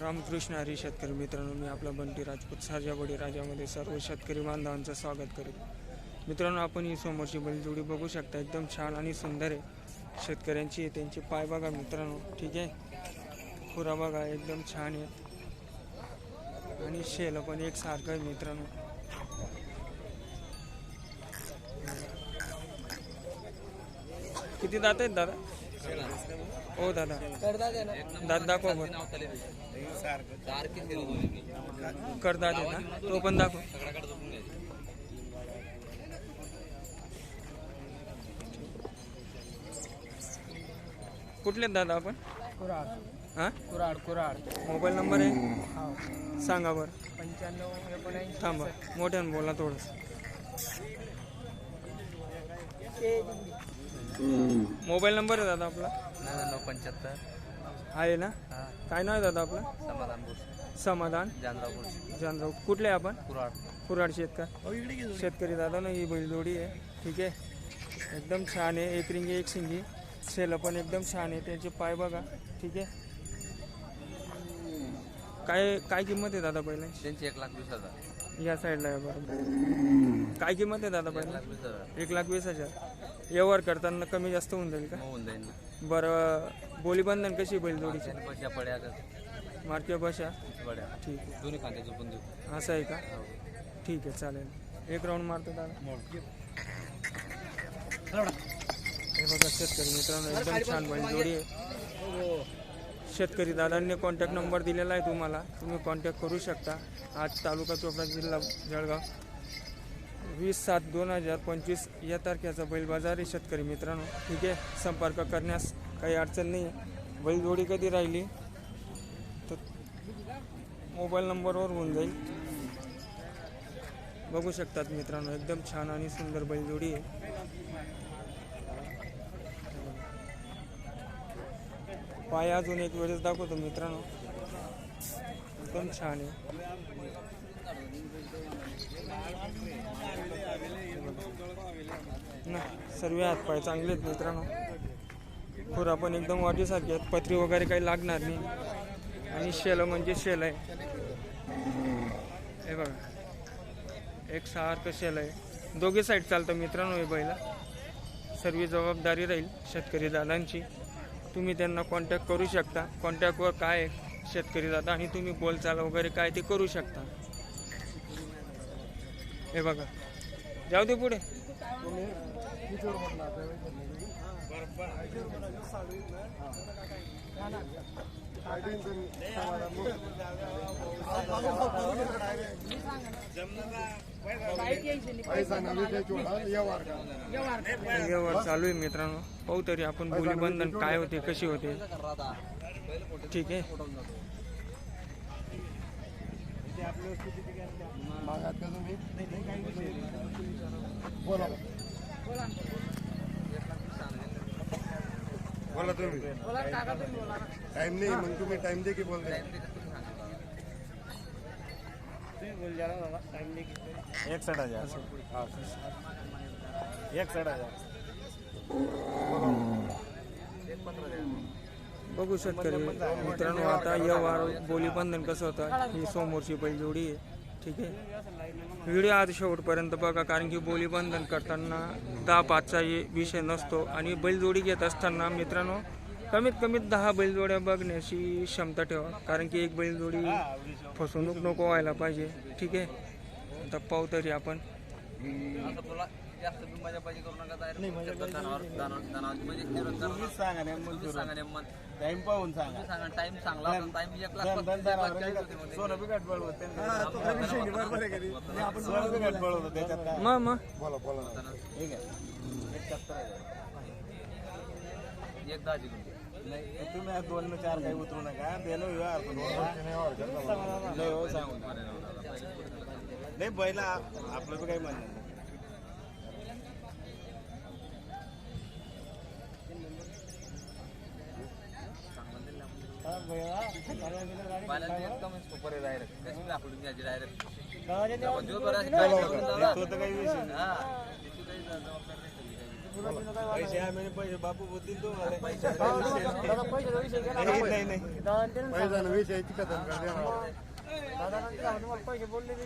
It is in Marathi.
रामकृष्ण हरी शेतकरी मित्रांनो मी आपला बंटी राजपूत साजाबडी राजामध्ये सर्व शेतकरी बांधवांचं स्वागत करेल मित्रांनो आपण ही समोरची बैलजोडी बघू शकता एकदम छान आणि सुंदर आहे. शेतकऱ्यांची त्यांची त्यांचे पाय बघा मित्रांनो ठीक आहे? खुरा बघा एकदम छान आहे. आणि शेल पण एक सारखं आहे मित्रांनो. किती दात आहेत दादा? हो दादा. दात दाखवा बरं करतात आहे ना. तो पण दाखव. कुठले दादा आपण? कुराड हां? कुराड कुराड मोबाईल नंबर आहे? हो. सांगा बरं. पंच्याण्णव एकोणऐंशी थांबा. मोठ्यानं बोला थोडंसं. मोबाईल नंबर आहे दादा आपला? नव्याण्णव पंच्याहत्तर. आहे ना? हा. काय नाव आहे दादा आपलं? समाधान समाधान. जानराव जानराव कुठले आहे आपण? कुराड कुराड शेतकरी. शेतकरी दादा ना ही बैलजोडी आहे. ठीक आहे? एकदम छान आहे. एक रिंगी एक शिंगी. शेलं पण एकदम छान आहे. त्यांचे पाय बघा. ठीक आहे? काय काय किंमत आहे दादा बैलांची? त्यांची एक लाख वीस हजार. या साईडला आहे बरोबर. काय किंमत आहे दादा एक लाख वीस हजार. एक लाख वीस हजार. व्यवहार करताना कमी जास्त होऊन जाईल का? होऊन जाईल ना. बरं बोली बंधन कशी बैलजोडीची? त्यांनी पैशा पड्या पड्या. ठीक आहे. दोन्ही देऊ. असं आहे का? हो. ठीक आहे चालेल. एक राऊंड मारतो दादा. हे बघा शेतकरी मित्रांनो एकदम छान बैलजोडी आहे. शेतकरी दादांनी कॉन्टॅक्ट नंबर दिलेला आहे तुम्हाला. तुम्ही कॉन्टॅक्ट करू शकता. आज तालुका चोपडा जिल्हा जळगाव. वीस सात दोन हजार पंचवीस या तारखेचा बैल बाजार आहे शेतकरी मित्रांनो. ठीक आहे? संपर्क करण्यास काही अडचण नाही आहे बैलजोडी कधी राहिली तर मोबाईल नंबरवर होऊन जाईल. बघू शकतात मित्रांनो एकदम छान आणि सुंदर बैलजोडी आहे. पाय अजून एक वेळेस दाखवतो मित्रांनो. एकदम छान आहे. ना सर्व हात पाय चांगले आहेत मित्रांनो. खुरा पण एकदम वाटीसारखे आहेत. पत्री वगैरे काही लागणार नाही. आणि शेल म्हणजे शेल आहे. हे बघा. एक सारखं शेल आहे. दोघे साईड चालतं मित्रांनो हे बैला. सर्व जबाबदारी राहील शेतकरी दादांची. तुम्ही त्यांना कॉन्टॅक्ट करू शकता. कॉन्टॅक्टवर काय आहे? शेतकरी दादा आणि तुम्ही बोलचाल वगैरे काय ते करू शकता. हे बघा. जाऊ दे पुढे. व्यवहार चालू आहे मित्रांनो. पाहू तरी आपण बोली बंधन काय होते कशी होते. ठीक आहे. बोला. तुम्ही टाइम नाही मग तुम्ही टाइम दे की बोलते एकसठ हजार। एकसठ हजार। बघू शेतकरी मित्रांनो आता व्यवहार बोली बंधन कसं होतं ही समोरची बैलजोडी आहे. ठीक आहे. व्हिडिओ आज शेवटपर्यंत बघा कारण की बोली बंधन करताना दहा पाचचा विषय नसतो. आणि बैलजोडी घेत असताना मित्रांनो कमीत कमीत दहा बैलजोड्या बघण्याची क्षमता ठेवा. कारण की एक बैलजोडी फसवणूक नको व्हायला पाहिजे. ठीक आहे. आता पाहू तरी आपण. जास्त बी मजा पाहिजे करू नका डायरेक्ट जनावर म्हणजे जनावर. तुम्हीच सांगा नेमकं तुम्ही फिरून. सांगा नेमकं. टाइम पाहून सांगा तुम्ही सांगा टाइम चांगला होता टाइम एक लाख धन- पस्तीस धन- हजार धनावर चाळीस नाही होते. सोनं बी गडबड होतं. सोनं त्याच्यात काय मग मग बोला बोला ठीक आहे एकाहत्तर हजार. एक दहा जिंकून. नाही तुम्ही आज दोन न चार काही उतरू नका बेलो व्यवहार पण. लय हो सांगून नाही बैला आपलं बी काही म्हणणं नाही बैलांची एकदम सुपर आहे direct. कशी बी आपण घ्यायची direct. तो आपण जो बरा- तर काही विषय नाही हा. त्याची काही जबाबदारी नाही. पैसे आम्ही पैसे बापू बोलतील तो दादा विषय नाही दादा पैसे बोलले की